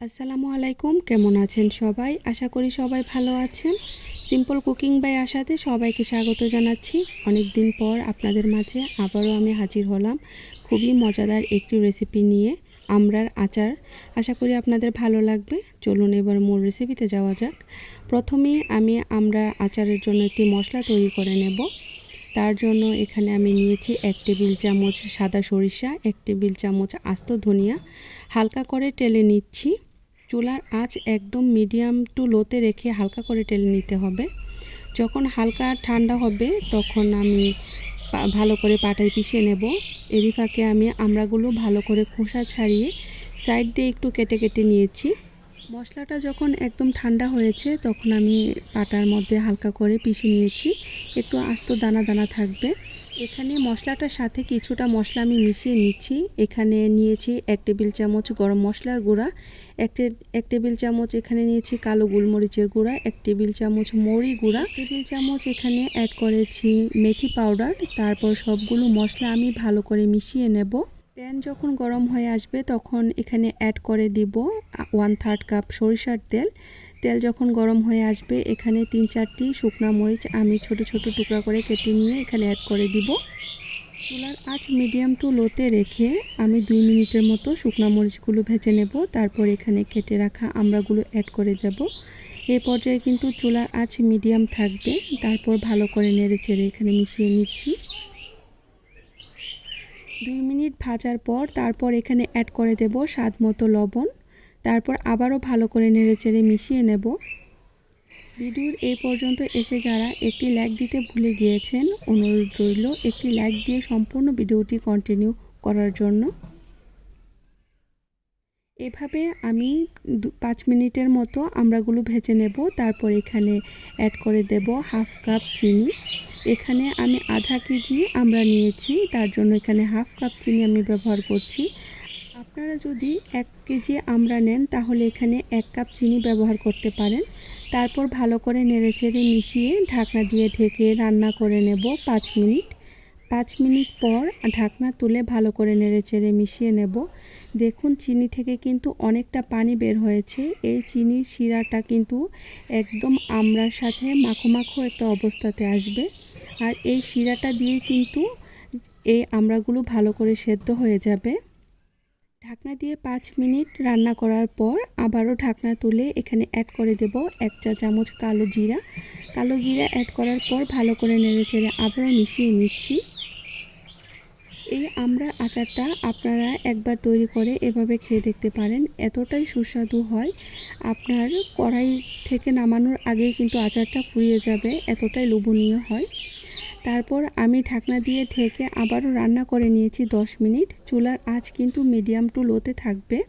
আসসালামু আলাইকুম, কেমন আছেন সবাই? আশা করি সবাই ভালো আছেন। সিম্পল কুকিং বাই আশাতে সবাইকে স্বাগত জানাচ্ছি। অনেক দিন পর আপনাদের মাঝে আবারও আমি হাজির হলাম খুবই মজাদার একটি রেসিপি নিয়ে, আমরার আচার। আশা করি আপনাদের ভালো লাগবে। চলুন এবার মূল রেসিপিতে যাওয়া যাক। প্রথমে আমি আমরা আচারের জন্য একটি মশলা তৈরি করে নেব। তার জন্য এখানে আমি নিয়েছি এক টেবিল চামচ সাদা সরিষা, এক টেবিল চামচ আস্ত ধনিয়া। হালকা করে টেলে নিচ্ছি। চুলার আঁচ একদম মিডিয়াম টু লোতে রেখে হালকা করে টেলে নিতে হবে। যখন হালকা ঠান্ডা হবে, তখন আমি ভালো করে পাটায় পিষে নেব। এরই ফাঁকে আমি আমড়াগুলো ভালো করে খোসা ছাড়িয়ে সাইড দিয়ে একটু কেটে কেটে নিয়েছি। মশলাটা যখন একদম ঠান্ডা হয়েছে, তখন আমি পাটার মধ্যে হালকা করে পিষে নিয়েছি। একটু আস্ত দানা দানা থাকবে। এখানে মশলাটার সাথে কিছুটা মশলা আমি মিশিয়ে নিচ্ছি। এখানে নিয়েছি এক টেবিল চামচ গরম মশলার গুঁড়া, এক এক টেবিল চামচ এখানে নিয়েছি কালো গোলমরিচের গুঁড়া, এক টেবিল চামচ মরি গুঁড়া টেবিল চামচ এখানে অ্যাড করেছি মেথি পাউডার তারপর সবগুলো মশলা আমি ভালো করে মিশিয়ে নেব। প্যান যখন গরম হয়ে আসবে, তখন এখানে অ্যাড করে দিব ওয়ান থার্ড কাপ সরিষার তেল। তেল যখন গরম হয়ে আসবে, এখানে তিন চারটি শুকনা মরিচ আমি ছোট ছোট টুকরা করে কেটে নিয়ে এখানে অ্যাড করে দিব। চুলার আঁচ মিডিয়াম টু লোতে রেখে আমি দুই মিনিটের মতো শুকনা মরিচগুলো ভেজে নেব। তারপর এখানে কেটে রাখা আমড়াগুলো অ্যাড করে দেব। এই পর্যায়ে কিন্তু চুলার আঁচ মিডিয়াম থাকবে। তারপর ভালো করে নেড়ে চেড়ে এখানে মিশিয়ে নিচ্ছি। দুই মিনিট ভাজার পর তারপর এখানে অ্যাড করে দেব স্বাদ মতো লবণ। তারপর আবারও ভালো করে নেড়েচেড়ে মিশিয়ে নেব। ভিডিওর এ পর্যন্ত এসে যারা একটি লাইক দিতে ভুলে গিয়েছেন, অনুরোধ রইল একটি লাইক দিয়ে সম্পূর্ণ ভিডিওটি কন্টিনিউ করার জন্য। এভাবে আমি পাঁচ মিনিটের মতো আমরাগুলো ভেজে নেব। তারপর এখানে অ্যাড করে দেব হাফ কাপ চিনি। এখানে আমি আধা কেজি আমরা নিয়েছি, তার জন্য এখানে হাফ কাপ চিনি আমি ব্যবহার করছি। আপনারা যদি এক কেজি আমরা নেন, তাহলে এখানে এক কাপ চিনি ব্যবহার করতে পারেন। তারপর ভালো করে নেড়েচেড়ে মিশিয়ে ঢাকনা দিয়ে ঢেকে রান্না করে নেব পাঁচ মিনিট। পাঁচ মিনিট পর ঢাকনা তুলে ভালো করে নেড়েচেড়ে মিশিয়ে নেব। দেখুন, চিনি থেকে কিন্তু অনেকটা পানি বের হয়েছে। এই চিনির শিরাটা কিন্তু একদম আমড়ার সাথে মাখো মাখো একটা অবস্থাতে আসবে। আর এই শিরাটা দিয়ে কিন্তু এই আমড়াগুলো ভালো করে সেদ্ধ হয়ে যাবে। ঢাকনা দিয়ে পাঁচ মিনিট রান্না করার পর আবারও ঢাকনা তুলে এখানে অ্যাড করে দেব এক চা চামচ কালো জিরা। কালো জিরা অ্যাড করার পর ভালো করে নেড়ে চেড়ে আবারও মিশিয়ে নিচ্ছি। এই আমরা আচারটা আপনারা একবার তৈরি করে এভাবে খেয়ে দেখতে পারেন। এতটাই সুস্বাদু হয়। আপনার কড়াই থেকে নামানোর আগেই কিন্তু আচারটা ফুরিয়ে যাবে, এতটাই লোভনীয় হয়। তারপর আমি ঢাকনা দিয়ে ঢেকে আবারও রান্না করে নিয়েছি 10 মিনিট। চুলার আঁচ কিন্তু মিডিয়াম টু লোতে থাকবে।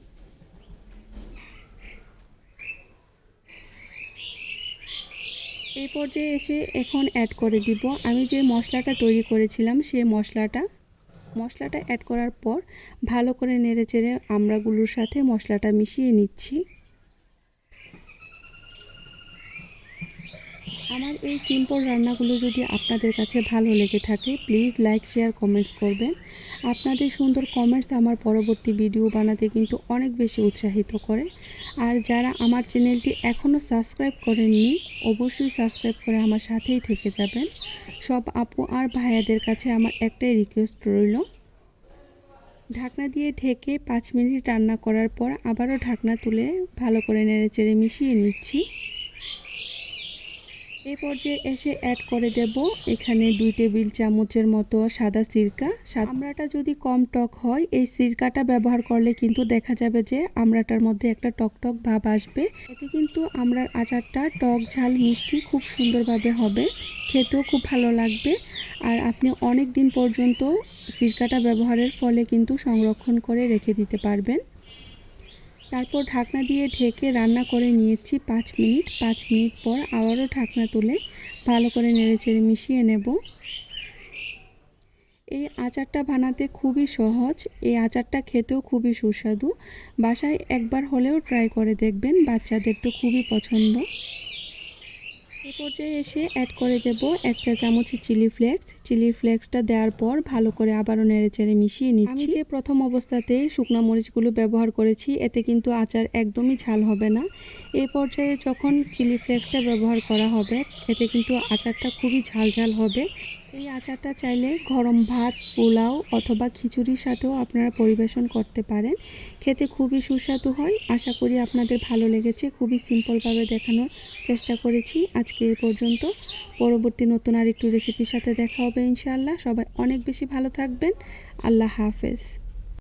এই পর্যায়ে এসে এখন অ্যাড করে দিব। আমি যে মশলাটা তৈরি করেছিলাম সেই মশলাটা মশলাটা অ্যাড করার পর ভালো করে নেড়ে চেড়ে আমড়াগুলোর সাথে মশলাটা মিশিয়ে নিচ্ছি। আমার এই সিম্পল রান্নাগুলো যদি আপনাদের কাছে ভালো লেগে থাকে প্লিজ লাইক শেয়ার কমেন্টস করবেন। আপনাদের সুন্দর কমেন্টস আমার পরবর্তী ভিডিও বানাতে কিন্তু অনেক বেশি উৎসাহিত করে। আর যারা আমার চ্যানেলটি এখনও সাবস্ক্রাইব করেননি, অবশ্যই সাবস্ক্রাইব করে আমার সাথেই থেকে যাবেন। সব আপু আর ভাইয়াদের কাছে আমার একটাই রিকোয়েস্ট রইল। ঢাকনা দিয়ে ঢেকে পাঁচ মিনিট রান্না করার পর আবারও ঢাকনা তুলে ভালো করে নেড়ে চেড়ে মিশিয়ে নিচ্ছি। এই পর্যায়ে এসে অ্যাড করে দেব এখানে দুই টেবিল চামচের মতো সাদা সিরকা। আমড়াটা যদি কম টক হয়, এই সিরকাটা ব্যবহার করলে কিন্তু দেখা যাবে যে আমড়াটার মধ্যে একটা টক টক ভাব আসবে। এতে কিন্তু আমড়ার আচারটা টক, ঝাল, মিষ্টি খুব সুন্দরভাবে হবে। খেতেও খুব ভালো লাগবে। আর আপনি অনেক দিন পর্যন্ত সিরকাটা ব্যবহারের ফলে কিন্তু সংরক্ষণ করে রেখে দিতে পারবেন। তারপর ঢাকনা দিয়ে ঢেকে রান্না করে নিয়েছি পাঁচ মিনিট। পাঁচ মিনিট পর আবারও ঢাকনা তুলে ভালো করে নেড়েচেড়ে মিশিয়ে নেব। এই আচারটা বানাতে খুবই সহজ। এই আচারটা খেতেও খুবই সুস্বাদু। বাসায় একবার হলেও ট্রাই করে দেখবেন, বাচ্চাদের তো খুবই পছন্দ। এই পর্যায়ে এসে অ্যাড করে দেব এক চা চামচ চিলি ফ্লেক্স চিলি ফ্লেক্সটা দেওয়ার পর ভালো করে আবারও নেড়ে চেড়ে মিশিয়ে নিচ্ছি। যে প্রথম অবস্থাতেই শুকনো মরিচগুলো ব্যবহার করেছি, এতে কিন্তু আচার একদমই ঝাল হবে না। এই পর্যায়ে যখন চিলি ফ্লেক্সটা ব্যবহার করা হবে, এতে কিন্তু আচারটা খুবই ঝাল ঝাল হবে। এই আচারটা চাইলে গরম ভাত, পোলাও অথবা খিচুড়ির সাথেও আপনারা পরিবেশন করতে পারেন। খেতে খুবই সুস্বাদু হয়। আশা করি আপনাদের ভালো লেগেছে। খুবই সিম্পলভাবে দেখানোর চেষ্টা করেছি। আজকে এ পর্যন্ত। পরবর্তী নতুন আর একটু রেসিপির সাথে দেখা হবে ইনশাআল্লাহ। সবাই অনেক বেশি ভালো থাকবেন। আল্লাহ হাফেজ।